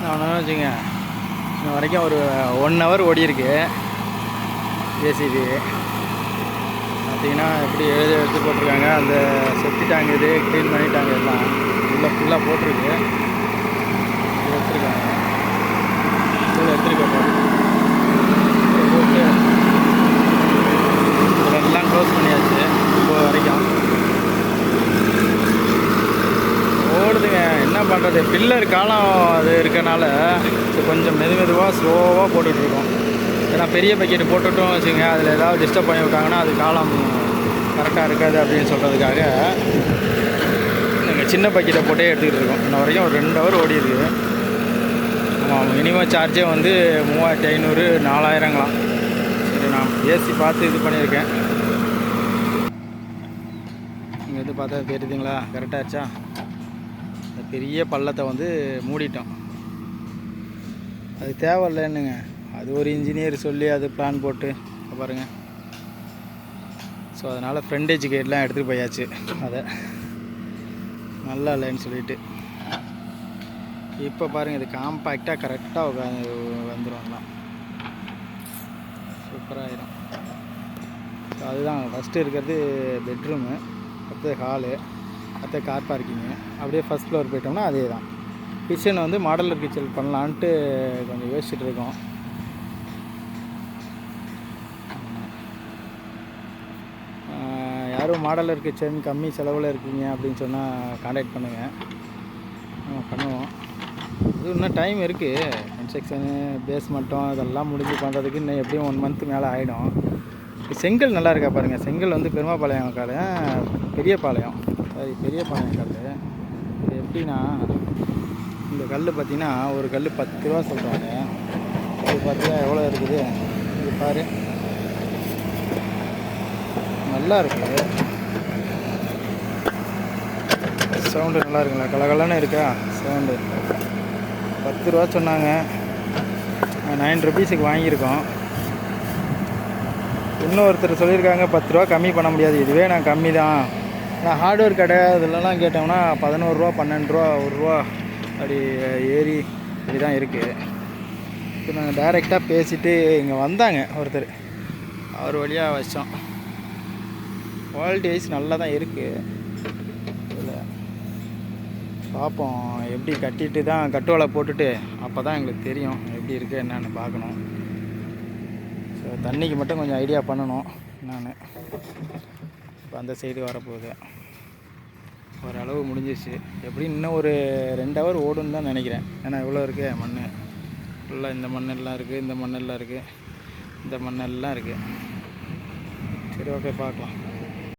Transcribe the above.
நான் வச்சுங்க இன்ன வரைக்கும் ஒரு ஒன் ஹவர் ஓடிருக்கு ஏசிபி பார்த்தீங்கன்னா எப்படி எழுதி எடுத்து போட்டிருக்காங்க. அந்த செத்துட்டாங்க இது க்ளீன் பண்ணிட்டாங்க எல்லாம் உள்ளே ஃபுல்லாக போட்டிருக்கு. எடுத்துருக்காங்க இதில் எடுத்துருக்காங்க போட்டு இதெல்லாம் க்ளோஸ் பண்ணியாச்சு இப்போ வரைக்கும் ஓடுதுங்க என்ன பில்லர் காலம் அது இருக்கனால கொஞ்சம் மெது மெதுவாக ஸ்லோவாக போட்டுட்ருக்கோம். ஏன்னா பெரிய பக்கெட் போட்டுட்டோம் வச்சுங்க அதில் ஏதாவது டிஸ்டர்ப் பண்ணி விட்டாங்கன்னா அது காலம் கரெக்டாக இருக்காது அப்படின்னு சொல்கிறதுக்காக நாங்கள் சின்ன பக்கெட்டை போட்டே எடுத்துக்கிட்டு இருக்கோம் இன்ன வரைக்கும் ஒரு ரெண்டு ஹவர் ஓடி இருக்குது ஆமாம் மினிமம் சார்ஜே வந்து மூவாயிரத்தி ஐநூறு நாலாயிரங்களாம். சரி நான் ஏசி பார்த்து இது பண்ணியிருக்கேன். இங்கே வந்து பார்த்தா தெரியுதுங்களா கரெக்டாச்சா இந்த பெரிய பள்ளத்தை வந்து மூடிட்டோம். அது தேவையில்லைன்னுங்க. அது ஒரு இன்ஜினியர் சொல்லி அது பிளான் போட்டு பாருங்கள் பாருங்க. ஸோ அதனால் ஃப்ரண்டேஜ் கேட்லாம் எடுத்துகிட்டு போயாச்சு. அதை நல்லா இல்லைன்னு சொல்லிட்டு. இப்போ பாருங்கள் இது காம்பேக்டாக கரெக்டாக உட்காந்து வந்துடும்லாம் சூப்பராகிடும் ஸோ அதுதான். ஃபஸ்ட்டு இருக்கிறது பெட்ரூமு அடுத்தது ஹாலு அடுத்தது கார் பார்க்கிங்கு அப்படியே ஃபஸ்ட் ஃப்ளோர் போயிட்டோம்னா அதே தான் கிச்சன் வந்து மாடலர் கிச்சன் பண்ணலான்ட்டு கொஞ்சம் யோசிச்சுட்டு இருக்கோம். யாரும் மாடலர் கிச்சன் கம்மி செலவில் இருக்கீங்க அப்படின்னு சொன்னால் காண்டாக்ட் பண்ணுங்கள் நம்ம பண்ணுவோம். இது இன்னும் டைம் இருக்குது கன்ஸ்ட்ரக்ஷனு பேஸ்மெண்ட்டும் இதெல்லாம் முடிஞ்சு பண்ணுறதுக்கு இன்னும் எப்படியும் ஒன் மந்த்து மேலே ஆகிடும் செங்கல் நல்லா இருக்கா பாருங்கள் செங்கல் வந்து பெருமாபாளையம் காலையும் பெரிய பாளையம் சாரி பெரிய பாளையம் கல் இது எப்படின்னா இந்த கல் பார்த்தீங்கன்னா ஒரு கல் பத்து ரூபா சொல்கிறாங்க இது பார்த்தீங்கன்னா எவ்வளோ இருக்குது? இது பாரு. நல்லா இருக்குது சவுண்டு நல்லா இருக்குங்களா? கலகலன்னு இருக்கா? சவுண்டு பத்து ரூபா சொன்னாங்க. நைன் ருபீஸுக்கு வாங்கியிருக்கோம். இன்னொருத்தர் சொல்லியிருக்காங்க பத்து ரூபா கம்மி பண்ண முடியாது. இதுவே நான் கம்மி தான் நான் ஹார்ட்வேர் கடை இதுலலாம் கேட்டோம்னா பதினோருவா பன்னெண்டு ரூபா ஒரு ரூபா அப்படி ஏறி இப்படி தான் இருக்குது இப்போ நாங்கள் டைரெக்டாக பேசிட்டு இங்கே வந்தாங்க ஒருத்தர். அவர் வழியாக வச்சோம். குவாலிட்டி வைஸ் நல்லா தான் இருக்குது இதில் பார்ப்போம் எப்படி கட்டிட்டு தான் கட்டுவலை போட்டுட்டு அப்போ தான் எங்களுக்கு தெரியும் எப்படி இருக்குது என்னென்னு பார்க்கணும். ஸோ தண்ணிக்கு மட்டும் கொஞ்சம் ஐடியா பண்ணணும் நான். இப்போ அந்த சைடு வரப்போகுது. ஓரளவு முடிஞ்சிச்சு எப்படி இன்னும் ஒரு ரெண்டு ஹவர் ஓடுன்னு தான் நினைக்கிறேன். ஏன்னா இவ்வளோ இருக்குது மண் ஃபுல்லாக இந்த மண்ணெல்லாம் இருக்குது இந்த மண்ணெல்லாம் இருக்குது இந்த மண்ணெல்லாம் இருக்குது சரி ஓகே பார்க்கலாம்.